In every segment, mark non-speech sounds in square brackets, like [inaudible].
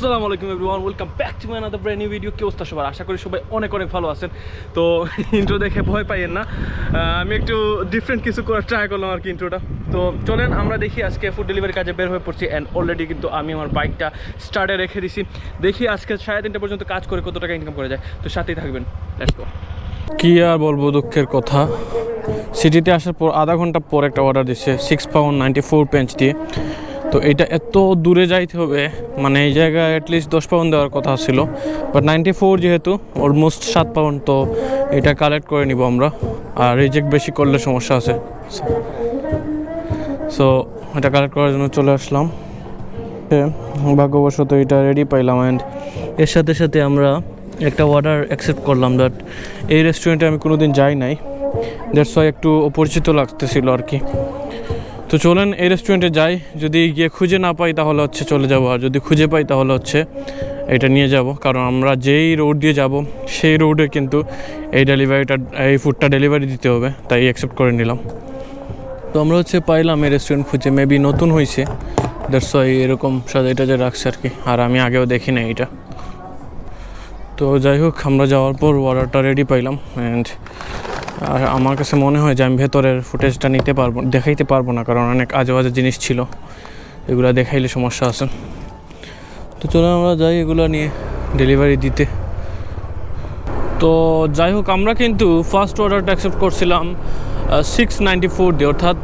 আসসালামু আলাইকুম everyone, welcome back to my brand new video কি অবস্থা সবার? আশা করি সবাই অনেক অনেক ভালো আছেন। তো [laughs] ইন্ট্রো দেখে ভয় পাইয়েন না। আমি একটু ডিফারেন্ট কিছু করার ট্রাই করলাম আর কি ইন্ট্রোটা তো চলেন, আমরা দেখি আজকে ফুড ডেলিভারি কাজে বের হয়ে পড়ছি অ্যান্ড অলরেডি কিন্তু আমি আমার বাইকটা স্টার্টে রেখে দিছি। দেখি আজকে সাড়ে তিনটা পর্যন্ত কাজ করে কত টাকা ইনকাম করে যায়। তো সাথেই থাকবেন। লেটস গো কি আর বলব দুঃখের কথা। সিটিতে আসার পর আধা ঘণ্টা পর একটা অর্ডার দিচ্ছে six pound ninety four pence দিয়ে। তো এটা এত দূরে যাইতে হবে মানে এই জায়গায় অ্যাটলিস্ট দশ পাউন্ড দেওয়ার কথা ছিল বাট নাইনটি ফোর যেহেতু অলমোস্ট সাত পাউন্ড তো এটা কালেক্ট করে নিব আমরা, আর রিজেক্ট বেশি করলে সমস্যা আছে। সো এটা কালেক্ট করার জন্য চলে আসলাম। ভাগ্যবশত এটা রেডি পাইলাম অ্যান্ড এর সাথে সাথে আমরা একটা অর্ডার অ্যাকসেপ্ট করলাম দ্যাট এই রেস্টুরেন্টে আমি কোনো দিন যাই নাই। দ্যাটস ওয়াই একটু অপরিচিত লাগতেছিল আর কি। তো চলেন এই রেস্টুরেন্টে যাই। যদি গিয়ে খুঁজে না পাই তাহলে হচ্ছে চলে যাব। আর যদি খুঁজে পাই তাহলে হচ্ছে এটা নিয়ে যাব। কারণ আমরা যেই রোড দিয়ে যাব, সেই রোডে কিন্তু এই ডেলিভারিটা এই ফুডটা ডেলিভারি দিতে হবে। তাই অ্যাকসেপ্ট করে নিলাম। তো আমরা হচ্ছে পাইলাম এই রেস্টুরেন্ট খুঁজে। মেবি নতুন হয়েছে দ্যাটস ওয়াই এরকম সাজাই যে রাখছে আর কি। আর আমি আগেও দেখি না এটা। তো যাই হোক, আমরা যাওয়ার পর অর্ডারটা রেডি পাইলাম। অ্যান্ড আর আমার কাছে মনে হয় যে আমি ভেতরের ফুটেজটা নিতে পারব, দেখাইতে পারব না, কারণ অনেক আজে বাজে জিনিস ছিল। এগুলো দেখাইলে সমস্যা আছে। তো চলো আমরা যাই এগুলো নিয়ে ডেলিভারি দিতে। তো যাই হোক, আমরা কিন্তু ফার্স্ট অর্ডারটা অ্যাকসেপ্ট করছিলাম সিক্স নাইনটি ফোর দিয়ে, অর্থাৎ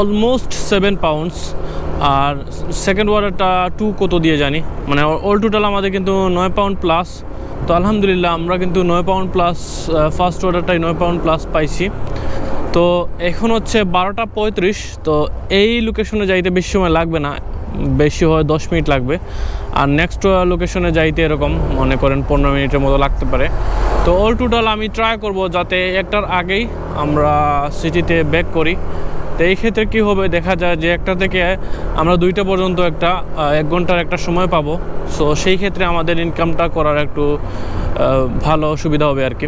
অলমোস্ট সেভেন পাউন্ডস আর সেকেন্ড অর্ডারটা টু কত দিয়ে জানি? মানে অল টোটাল আমাদের কিন্তু নয় পাউন্ড প্লাস তো আলহামদুলিল্লাহ, আমরা কিন্তু নয় পাউন্ড প্লাস ফার্স্ট অর্ডারটাই নয় পাউন্ড প্লাস পাইছি। তো এখন হচ্ছে বারোটা পঁয়ত্রিশ, তো এই লোকেশনে যাইতে বেশি সময় লাগবে না, বেশি হয় দশ মিনিট লাগবে। আর নেক্সট লোকেশনে যাইতে এরকম, মনে করেন পনেরো মিনিটের মতো লাগতে পারে। তো অল টোটাল আমি ট্রাই করব যাতে একটার আগেই আমরা সিটিতে ব্যাক করি। তো এই ক্ষেত্রে কী হবে, দেখা যায় যে একটা থেকে আমরা দুইটা পর্যন্ত একটা এক ঘণ্টার একটা সময় পাবো। সো সেই ক্ষেত্রে আমাদের ইনকামটা করার একটু ভালো সুবিধা হবে আর কি।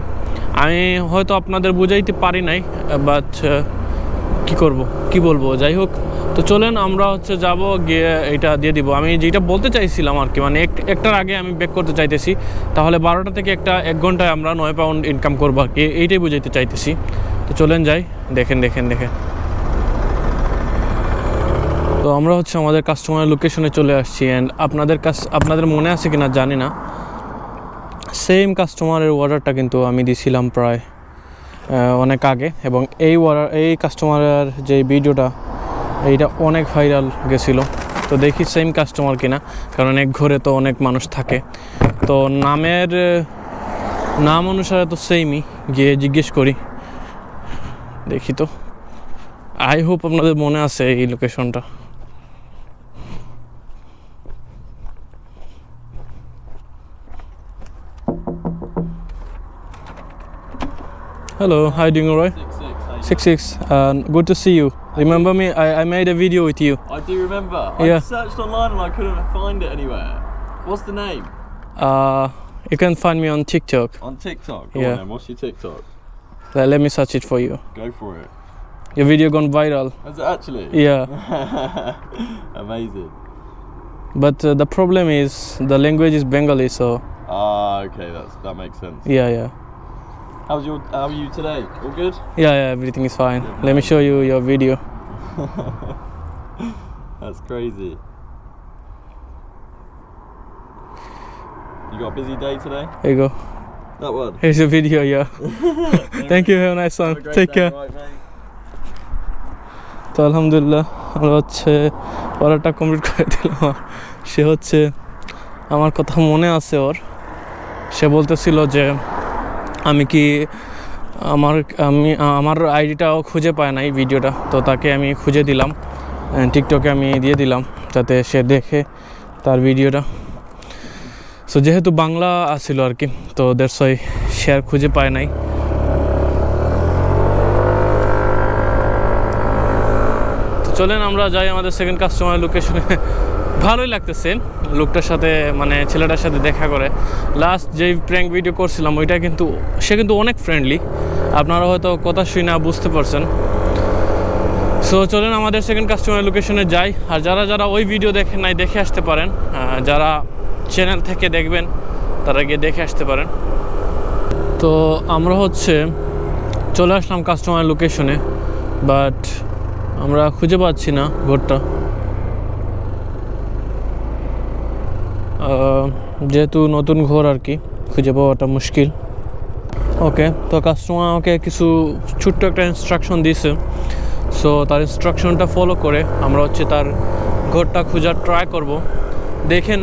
আমি হয়তো আপনাদের বুঝাইতে পারি নাই বাট কি করব, কি বলব? যাই হোক, তো চলেন আমরা হচ্ছে যাব, গিয়ে এটা দিয়ে দিব। আমি যেটা বলতে চাইছিলাম আর কি মানে এক- একটার আগে আমি ব্যাক করতে চাইতেছি। তাহলে বারোটা থেকে একটা, এক ঘন্টায় আমরা নয় পাউন্ড ইনকাম করব আর কি, এইটাই বুঝাইতে চাইতেছি। তো চলেন যাই, দেখেন দেখেন দেখেন। তো আমরা হচ্ছে আমাদের কাস্টমার লোকেশনে চলে আসছি অ্যান্ড আপনাদের কাছ, আপনাদের মনে আছে কিনা জানি না। সেম কাস্টমারের অর্ডারটা কিন্তু আমি দিছিলাম প্রায় অনেক আগে এবং এই অর্ডার এই কাস্টমারের যে ভিডিওটা, এইটা অনেক ভাইরাল গেছিল। তো দেখি সেম কাস্টমার কিনা, কারণ এক ঘরে তো অনেক মানুষ থাকে। তো নামের, নাম অনুসারে তো সেমই গিয়ে জিজ্ঞেস করি। দেখি তো। আই হোপ আপনাদের মনে আছে এই লোকেশনটা Hello, how are you doing? All right? Six, six, Six six. Uh, good to see you. Remember me? I, I made a video with you. I do remember. Yeah. I searched online and I couldn't find it anywhere. What's the name? Uh, you can find me on TikTok. On TikTok. Go Yeah. on then. What's your TikTok? Uh, let me search it for you. Go for it. Your video gone viral. Is it actually? Yeah, [laughs] Amazing. but uh, the problem is the language is Bengali, so Ah, okay. That's that makes sense. yeah, yeah, How's your How are you today? All good? yeah, yeah. Everything is fine. Let me show you your video. That's crazy. You got a busy day today? Here you go. That one. Here's your video. Yeah. Thank you. Have a nice Have a Take day, care. তো আলহামদুলিল্লাহ আমরা হচ্ছে অর্ডারটা complete করে দিলাম সে হচ্ছে আমার কথা মনে আছে ওর সে বলতেছিল যে আমি কি আমার, আমি, আমার আইডিটাও খুঁজে পায় নাই ভিডিওটা, তো তাকে আমি খুঁজে দিলাম টিকটকে আমি দিয়ে দিলাম, যাতে সে দেখে তার ভিডিওটা। সো যেহেতু বাংলা আসছিল আর কি, তো দেড় সই সে খুঁজে পায় নাই। তো চলেন আমরা যাই আমাদের সেকেন্ড কাস্টমার লোকেশনে ভালোই লাগতেছে। লোকটার সাথে মানে ছেলেটার সাথে দেখা করে। লাস্ট যেই প্র্যাঙ্ক ভিডিও করছিলাম, ওইটা কিন্তু, সে কিন্তু অনেক ফ্রেন্ডলি আপনারা হয়তো কথা শুনে না বুঝতে পারছেন। সো চলেন আমাদের সেকেন্ড কাস্টমার লোকেশনে যাই। আর যারা যারা ওই ভিডিও দেখেন নাই, দেখে আসতে পারেন। যারা চ্যানেল থেকে দেখবেন, তারা গিয়ে দেখে আসতে পারেন। তো আমরা হচ্ছে, চলে আসলাম কাস্টমার লোকেশনে বাট আমরা খুঁজে পাচ্ছি না ঘরটা যেহেতু নতুন ঘর আর কি, খুঁজে পাওয়াটা মুশকিল। ওকে তো কাস্টমার আমাকে কিছু ছোট্ট একটা ইনস্ট্রাকশন দিয়েছে। সো তার ইনস্ট্রাকশনটা ফলো করে আমরা হচ্ছে তার ঘরটা খোঁজার ট্রাই করব। দেখেন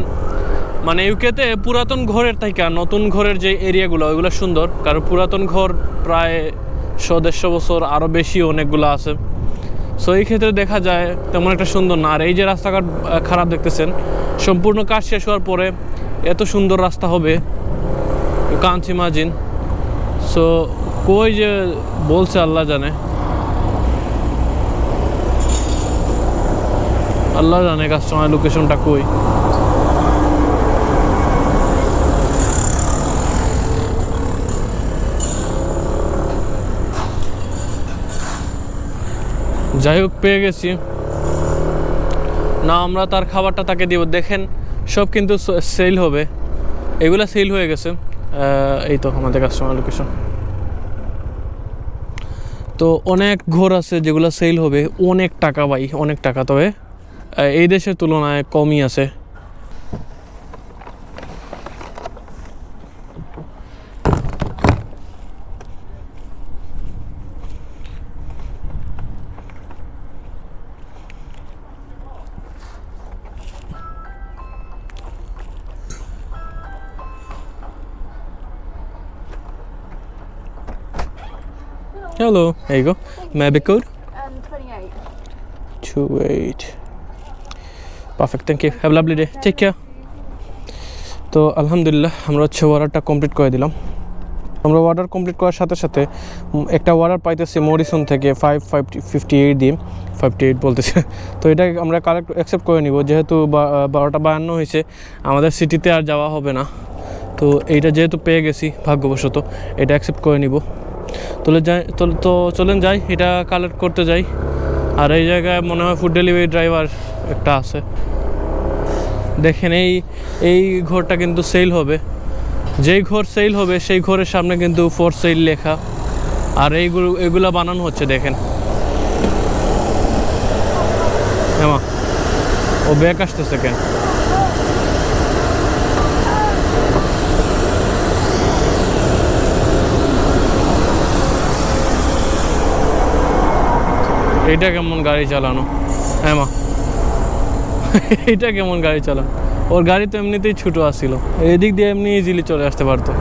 মানে ইউকেতে পুরাতন ঘরের থেকে নতুন ঘরের যে এরিয়াগুলো ওইগুলো সুন্দর। কারণ পুরাতন ঘর প্রায় শো দেড়শো বছর আরও বেশি অনেকগুলো আছে। সো এই ক্ষেত্রে দেখা যায় তেমন একটা সুন্দর না। আর এই যে রাস্তাঘাট খারাপ দেখতেছেন, সম্পূর্ণ কাজ শেষ হওয়ার পরে এত সুন্দর রাস্তা হবে। কান্ট ইমাজিন সো কই যে বলছে আল্লাহ জানে। আল্লাহ জানে কাস্টমার লোকেশনটা কই। যাই হোক, পেয়ে গেছি। না, আমরা তার খাবারটা তাকে দিব। দেখেন সব কিন্তু সেল হবে। এগুলো সেল হয়ে গেছে। এই তো আমাদের কাস্টমার লোকেশন তো অনেক ঘর আছে যেগুলো সেল হবে। অনেক টাকা ভাই, অনেক টাকা তবে। এই দেশের তুলনায় কমই আছে। হ্যালো এই go maybe code Um, 28. two eight perfect thank you have lovely day take care তো আলহামদুলিল্লাহ আমরা হচ্ছে অর্ডারটা কমপ্লিট করে দিলাম। আমরা অর্ডার কমপ্লিট করার সাথে সাথে একটা অর্ডার পাইতেছি মরিসন থেকে ফাইভ ফাইভ ফিফটি এইট দিয়ে। ফাইভটি এইট বলতেছে। তো এটা আমরা কালেক্ট অ্যাকসেপ্ট করে নিব। যেহেতু বারোটা বায়ান্ন হয়েছে আমাদের সিটিতে আর যাওয়া হবে না। তো এইটা যেহেতু পেয়ে গেছি ভাগ্যবশত এটা অ্যাকসেপ্ট করে নিব। তোলে যাই তো- চলেন যাই, এটা কালেক্ট করতে যাই। আর এই জায়গায় মনে হয় ফুড ডেলিভারি ড্রাইভার একটা আছে। দেখেন এই এই ঘরটা কিন্তু সেল হবে। যেই ঘর সেল হবে, সেই ঘরের সামনে কিন্তু ফর সেল লেখা। আর এইগুলো, এগুলো বানানো হচ্ছে, দেখেন। ও ব্যাক আসতেছে কেন? এইটা কেমন গাড়ি চালানো? হ্যাঁ মা। [laughs] এটা কেমন গাড়ি চালানো? ওর গাড়ি তো এমনিতেই ছোটো আসছিল এদিক দিয়ে এমনি ইজিলি চলে আসতে পারতো।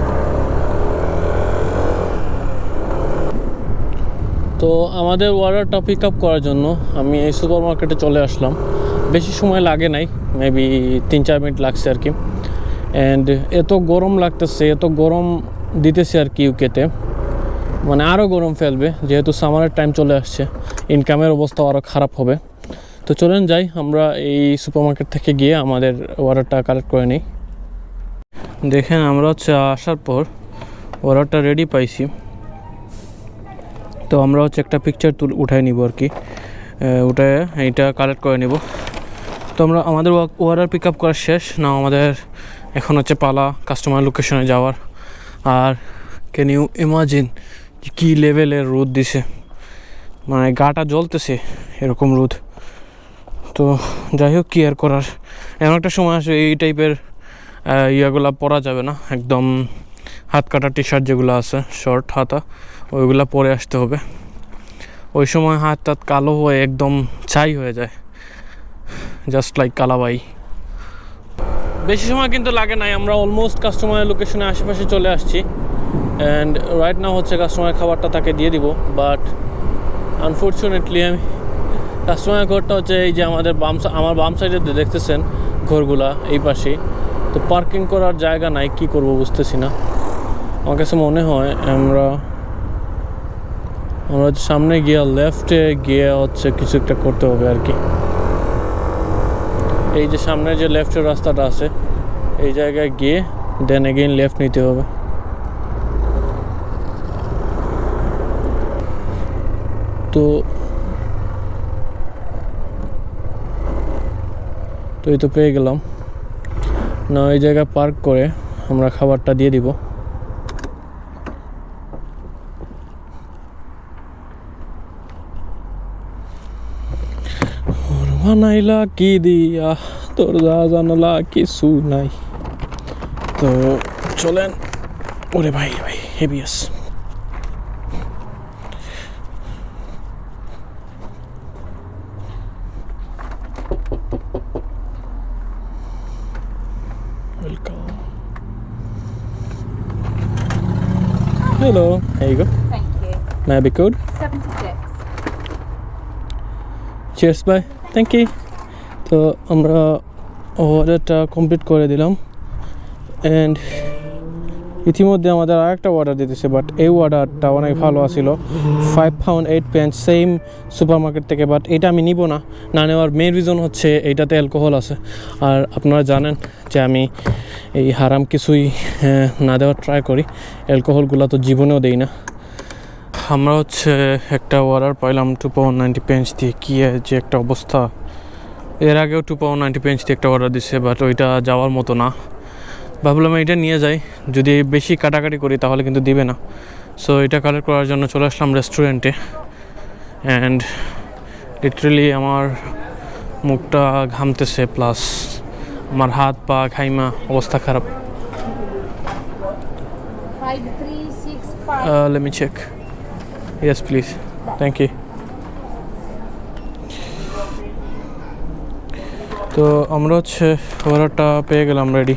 তো আমাদের অর্ডারটা পিক আপ করার জন্য আমি এই সুপার মার্কেটে চলে আসলাম। বেশি সময় লাগে নাই মেবি তিন চার মিনিট লাগছে আর কি। অ্যান্ড এত গরম লাগতেছে, এত গরম দিতেছে আর কি ইউকেতে মানে আরও গরম ফেলবে, যেহেতু সামারের টাইম চলে আসছে ইনকামের অবস্থা আরও খারাপ হবে। তো চলেন যাই, আমরা এই সুপার মার্কেট থেকে গিয়ে আমাদের অর্ডারটা কালেক্ট করে নিই। দেখেন, আমরা হচ্ছে আসার পর অর্ডারটা রেডি পাইছি। তো আমরা হচ্ছে একটা পিকচার তুল উঠাই নিব আর কি। উঠায় এইটা কালেক্ট করে নিব। তো আমরা আমাদের অর্ডার পিক আপ করা শেষ না আমাদের এখন হচ্ছে পালা কাস্টমার লোকেশনে যাওয়ার। আর ক্যান ইউ ইমাজিন কী লেভেলের রোদ দিছে। মানে গাটা জ্বলতেছে এরকম রোদ। তো যাই হোক, কী আর করার? এমন একটা সময় আসে, এই টাইপের ইয়াগুলা পরা যাবে না। একদম হাত কাটা টি শার্ট যেগুলো আছে শর্ট হাতা, ওইগুলো পরে আসতে হবে। ওই সময় হাত টাত কালো হয়ে একদম ছাই হয়ে যায়। জাস্ট লাইক কালাবাই। বেশি সময় কিন্তু লাগে নাই, আমরা অলমোস্ট কাস্টমারের লোকেশনে আশেপাশে চলে আসছি। অ্যান্ড রাইট নাও হচ্ছে কাস্টমারের খাবারটা তাকে দিয়ে দিব বাট আনফর্চুনেটলি আমি কাস্টমারের ঘরটা হচ্ছে এই যে আমাদের বাম আমার বাম সাইডে দেখতেছেন ঘরগুলা এই পাশেই তো পার্কিং করার জায়গা নাই, কি করব বুঝতেছি না। আমার কাছে মনে হয় আমরা আমরা হচ্ছে সামনে গিয়ে লেফটে গিয়ে হচ্ছে কিছু একটা করতে হবে আর কি। এই যে সামনে যে লেফটের রাস্তাটা আছে, এই জায়গায় গিয়ে দেন এগেইন লেফট নিতে হবে। তো তো এই তো পেয়ে গেলাম। না ওই জায়গায় পার্ক করে আমরা খাবারটা দিয়ে দিব। বানাইলা কি দিয়া? তোর যা জানালা কিছু নাই। তো চলেন। ওরে ভাই ভাই, হেভিয়াস. Hello. There you go. Thank you. May I be code? 76. Cheers bye thank you তো আমরা অর্ডারটা কমপ্লিট করে দিলাম অ্যান্ড ইতিমধ্যে আমাদের আরেকটা অর্ডার দিতেছে বাট এই অর্ডারটা অনেক ভালো আছিল। Five pound eight pence same supermarket থেকে বাট এটা আমি নিব না। না নেওয়ার মেন রিজন হচ্ছে এইটাতে অ্যালকোহল আছে। আর আপনারা জানেন যে আমি এই হারাম কিছুই না দেওয়ার ট্রাই করি। অ্যালকোহলগুলো তো জীবনেও দেই না। আমরা হচ্ছে একটা অর্ডার পাইলাম টু পাউন্ড নাইনটি পেঞ্চ দিয়ে। কি যে একটা অবস্থা। এর আগেও টু পাউন্ড নাইনটি পেঞ্চ দিয়ে একটা অর্ডার দিচ্ছে বাট ওইটা যাওয়ার মতো না। ভাবলাম এটা নিয়ে যাই যদি বেশি কাটাকাটি করি তাহলে কিন্তু দিবে না সো এটা কালেক্ট করার জন্য চলে আসলাম রেস্টুরেন্টে অ্যান্ড লিটারেলি আমার মুখটা ঘামতেছে প্লাস আমার হাত পা খাইমা অবস্থা খারাপ 5365. Uh, let me check. Yes, please. তো আমরা হচ্ছে অর্ডারটা পেয়ে গেলাম রেডি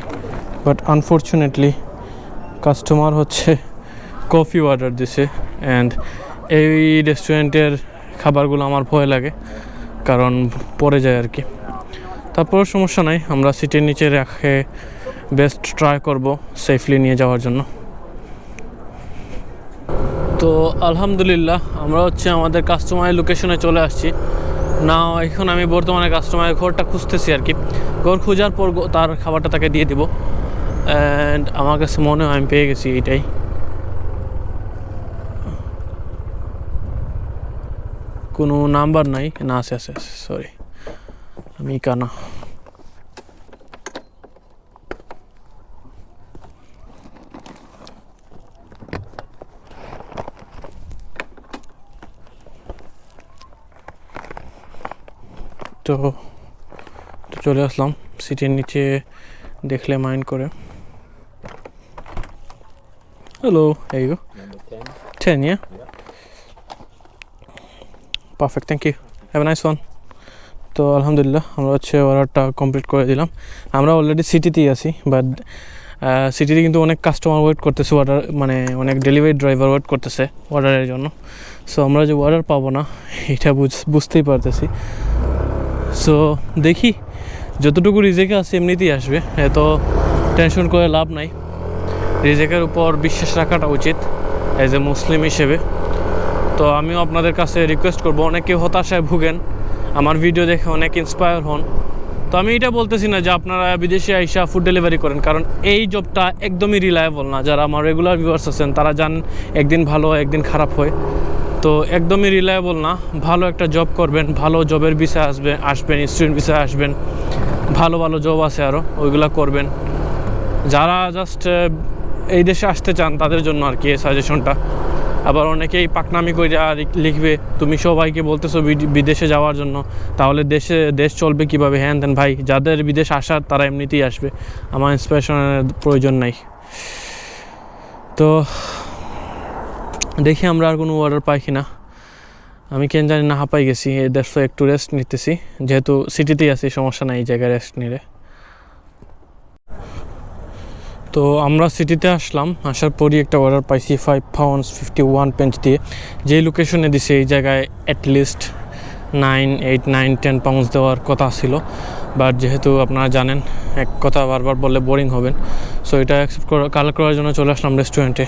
বাট আনফর্চুনেটলি কাস্টমার হচ্ছে কফি অর্ডার দিছে অ্যান্ড এই রেস্টুরেন্টের খাবারগুলো আমার ভয় লাগে কারণ পড়ে যায় আর কি। তারপরেও সমস্যা নাই, আমরা সিটের নিচে রেখে বেস্ট ট্রাই করব সেফলি নিয়ে যাওয়ার জন্য। তো আলহামদুলিল্লাহ, আমরা হচ্ছে আমাদের কাস্টমারের লোকেশনে চলে আসছি। না এখন আমি বর্তমানে কাস্টমারের ঘরটা খুঁজতেছি আর কি। ঘর খোঁজার পর তার খাবারটা তাকে দিয়ে দিব। অ্যান্ড আমার কাছে মনে হয় আমি পেয়ে গেছি এইটাই কোনো নাম্বার নাই। না, আছে আছে সরি আমি কানা। তো চলে আসলাম। সিটের নিচে দেখলে মাইন্ড করে। হ্যালো এই go ten yeah perfect thank you have nice one তো আলহামদুলিল্লাহ আমরা হচ্ছে অর্ডারটা কমপ্লিট করে দিলাম। আমরা অলরেডি সিটিতেই আছি বাট সিটিতে কিন্তু অনেক কাস্টমার ওয়েট করতেছে অর্ডার মানে অনেক ডেলিভারি ড্রাইভার ওয়েট করতেছে অর্ডারের জন্য। সো আমরা যে অর্ডার পাবো না এটা বুঝ বুঝতেই পারতেছি। সো দেখি যতটুকু রিজেকে আছে এমনিতেই আসবে এত টেনশন করে লাভ নাই। রিজেকের উপর বিশ্বাস রাখাটা উচিত অ্যাজ এ মুসলিম হিসেবে। তো আমিও আপনাদের কাছে রিকোয়েস্ট করব, অনেকে হতাশায় ভুগেন, আমার ভিডিও দেখে অনেক ইন্সপায়ার হন। তো আমি এটা বলতেছি না যে আপনারা বিদেশে আইসা ফুড ডেলিভারি করেন, কারণ এই জবটা একদমই রিলায়েবল না। যারা আমার রেগুলার ভিউয়ার্স আছেন, তারা জানেন একদিন ভালো একদিন খারাপ হয়। তো একদমই রিলায়েবল না। ভালো একটা জব করবেন, ভালো জবের বিষয়ে আসবে, আসবেন স্টুডেন্ট বিষয়ে আসবেন, ভালো ভালো জব আছে আরও ওইগুলো করবেন। যারা জাস্ট এই দেশে আসতে চান, তাদের জন্য আর কি এই সাজেশনটা আবার অনেকেই পাকনামি করে লিখবে, তুমি সবাইকে বলতেছো বিদেশে যাওয়ার জন্য, তাহলে দেশে, দেশ চলবে কীভাবে? হ্যান তেন ভাই, যাদের বিদেশ আসার, তারা এমনিতেই আসবে। আমার ইন্সপিরেশনের প্রয়োজন নাই। তো, দেখি আমরা আর কোনো অর্ডার পাই কিনা। আমি কেন জানি না, হাঁপাই গেছি। দেড়শো একটু রেস্ট নিতেছি। যেহেতু সিটিতেই আছি, সমস্যা নাই এই জায়গায় রেস্ট নিলে। তো আমরা সিটিতে আসলাম, আসার পরই একটা অর্ডার পাইছি five pounds fifty one pence দিয়ে। যেই লোকেশনে দিছে, এই জায়গায় at least nine eight nine ten pounds দেওয়ার কথা ছিল। বাট যেহেতু আপনারা জানেন, এক কথা বারবার বললে বোরিং হবেন। সো এটা অ্যাকসেপ্ট করা, কালেক্ট করার জন্য চলে আসলাম রেস্টুরেন্টে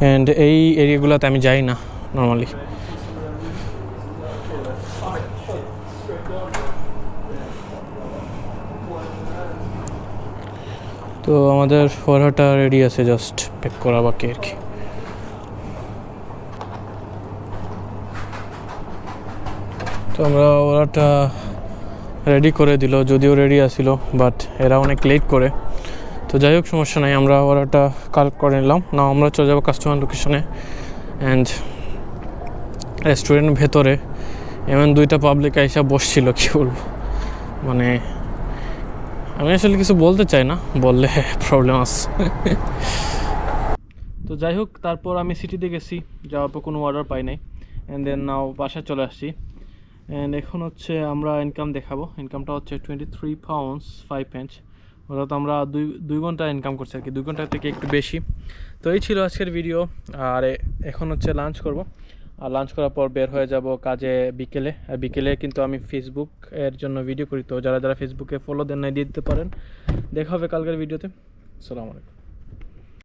অ্যান্ড এই এরিয়াগুলোতে আমি যাই না নর্মালি তো আমাদের অর্ডারটা রেডি আছে জাস্ট প্যাক করা বাকি আর কি। তো আমরা ওরাটা রেডি করে দিল, যদিও রেডি আসিল বাট এরা অনেক লেট করে। তো যাই হোক, সমস্যা নাই, আমরা ওরাটা কালেক্ট করে নিলাম। না আমরা চলে যাব কাস্টমার লোকেশনে অ্যান্ড রেস্টুরেন্ট ভেতরে। এমন দুইটা পাবলিক আইসা বসছিল, কি বলব? মানে আমি আসলে কিছু বলতে চাই না, বললে প্রবলেম আছে। তো যাই হোক, তারপর আমি সিটিতে গেছি, যাওয়ার পর কোনো অর্ডার পাই নাই। অ্যান্ড দেন নাও বাসায় চলে আসছি। অ্যান্ড এখন হচ্ছে আমরা ইনকাম দেখাবো। ইনকামটা হচ্ছে twenty three pounds five pence অর্থাৎ আমরা দুই দুই ঘণ্টা ইনকাম করছি আর কি। দুই ঘণ্টা থেকে একটু বেশি। তো এই ছিল আজকের ভিডিও আর এখন হচ্ছে লাঞ্চ করব। আর লাঞ্চ করার পর বের হয়ে যাব কাজে বিকেলে। আর বিকেলে কিন্তু আমি ফেসবুক এর জন্য ভিডিও করি। তো যারা যারা ফেসবুকে ফলো দেন নাই দিতে পারেন। দেখা হবে কালকের ভিডিওতে আসসালামু আলাইকুম।